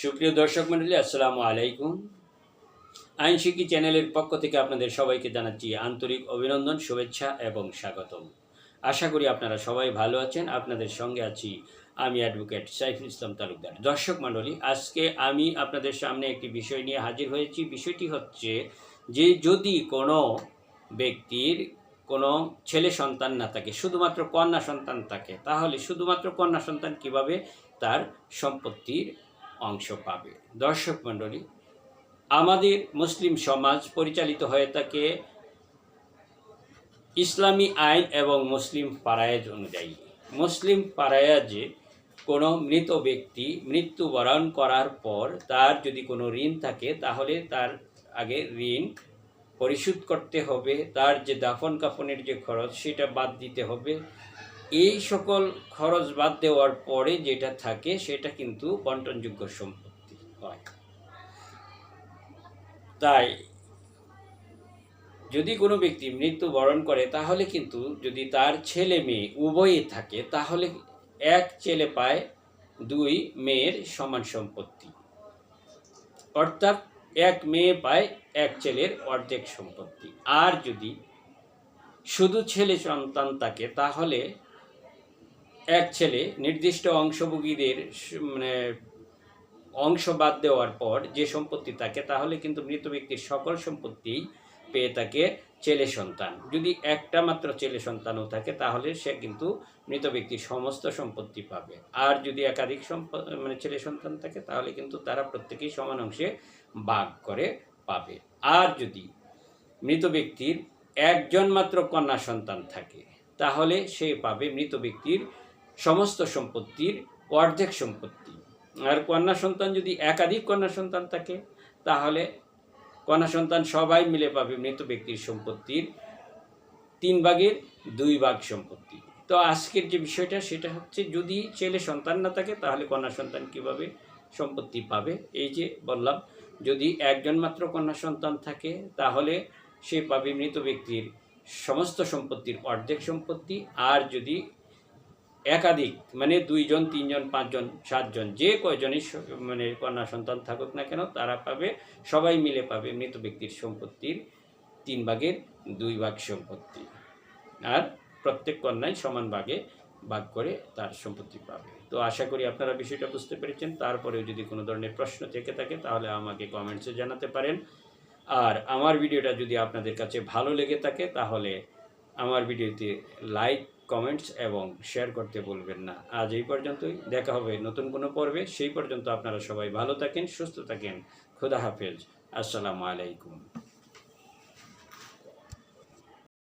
সুপ্রিয় দর্শক মণ্ডলী আসসালামু আলাইকুম। আইন শিক্ষী চ্যানেলের পক্ষ থেকে আপনাদের সবাইকে জানাচ্ছি আন্তরিক অভিনন্দন, শুভেচ্ছা এবং স্বাগতম। আশা করি আপনারা সবাই ভালো আছেন। আপনাদের সঙ্গে আছি আমি অ্যাডভোকেট সাইফুল ইসলাম তালুকদার। দর্শক মণ্ডলী আজকে আমি আপনাদের সামনে একটি বিষয় নিয়ে হাজির হয়েছি। বিষয়টি হচ্ছে যে যদি কোনো ব্যক্তির কোনো ছেলে সন্তান না থাকে, শুধুমাত্র কন্যা সন্তান থাকে, তাহলে শুধুমাত্র কন্যা সন্তান কীভাবে তার সম্পত্তির অংশ পাবে। দর্শক মণ্ডলী, আমাদের মুসলিম সমাজ পরিচালিত হয়ে থাকে ইসলামী আইন এবং মুসলিম পারায়াজ অনুযায়ী। মুসলিম পারায়াজে কোনো মৃত ব্যক্তি মৃত্যুবরণ করার পর তার যদি কোনো ঋণ থাকে, তাহলে তার আগে ঋণ পরিশোধ করতে হবে। তার যে দাফন কাফনের যে খরচ, সেটা বাদ দিতে হবে। এই সকল খরচ বাদ দেওয়ার পরে যেটা থাকে, সেটা কিন্তু বন্টনযোগ্য সম্পত্তি হয়। তাই যদি কোনো ব্যক্তি মৃত্যুবরণ করে, তাহলে কিন্তু যদি তার ছেলে মেয়ে উভয়ই থাকে, তাহলে এক ছেলে পায় দুই মেয়ের সমান সম্পত্তি। অর্থাৎ এক মেয়ে পায় এক ছেলের অর্ধেক সম্পত্তি। আর যদি শুধু ছেলে সন্তান থাকে, তাহলে এক ছেলে নির্দিষ্ট অংশভোগীদের মানে অংশ বাদ দেওয়ার পর যে সম্পত্তি থাকে, তাহলে কিন্তু মৃত ব্যক্তির সকল সম্পত্তি পেয়ে থাকে ছেলে সন্তান। যদি একটা মাত্র ছেলে সন্তানও থাকে, তাহলে সে কিন্তু মৃত ব্যক্তির সমস্ত সম্পত্তি পাবে। আর যদি একাধিক সম্প মানে ছেলে সন্তান থাকে, তাহলে কিন্তু তারা প্রত্যেকেই সমান অংশে ভাগ করে পাবে। আর যদি মৃত ব্যক্তির একজন মাত্র কন্যা সন্তান থাকে, তাহলে সে পাবে মৃত ব্যক্তির সমস্ত সম্পত্তির অর্ধেক সম্পত্তি। আর কন্যা সন্তান যদি একাধিক কন্যা সন্তান থাকে, তাহলে কন্যা সন্তান সবাই মিলে পাবে মৃত ব্যক্তির সম্পত্তির তিন ভাগের দুই ভাগ সম্পত্তি। তো আজকের যে বিষয়টা, সেটা হচ্ছে যদি ছেলে সন্তান না থাকে, তাহলে কন্যা সন্তান কীভাবে সম্পত্তি পাবে? এই যে বললাম, যদি একজন মাত্র কন্যা সন্তান থাকে, তাহলে সে পাবে মৃত ব্যক্তির সমস্ত সম্পত্তির অর্ধেক সম্পত্তি। আর যদি একাধিক মানে দুইজন, তিনজন, পাঁচজন, সাতজন, যে কয়জনই স- মানে কন্যা সন্তান থাকুক না কেন, তারা পাবে, সবাই মিলে পাবে মৃত ব্যক্তির সম্পত্তির তিন ভাগের দুই ভাগ সম্পত্তি। আর প্রত্যেক কন্যাই সমান ভাগে ভাগ করে তার সম্পত্তি পাবে। তো আশা করি আপনারা বিষয়টা বুঝতে পেরেছেন। তারপরেও যদি কোনো ধরনের প্রশ্ন থেকে থাকে, তাহলে আমাকে কমেন্টসে জানাতে পারেন। আর আমার ভিডিওটা যদি আপনাদের কাছে ভালো লেগে থাকে, তাহলে আমার ভিডিওতে লাইক কমেন্টস এবং শেয়ার করতে বলবেন না। আজ এই পর্যন্তই, দেখা হবে নতুন কোনো পর্বে। সেই পর্যন্ত আপনারা সবাই ভালো থাকেন, সুস্থ থাকেন। খুদা হাফেজ। আসসালামু আলাইকুম।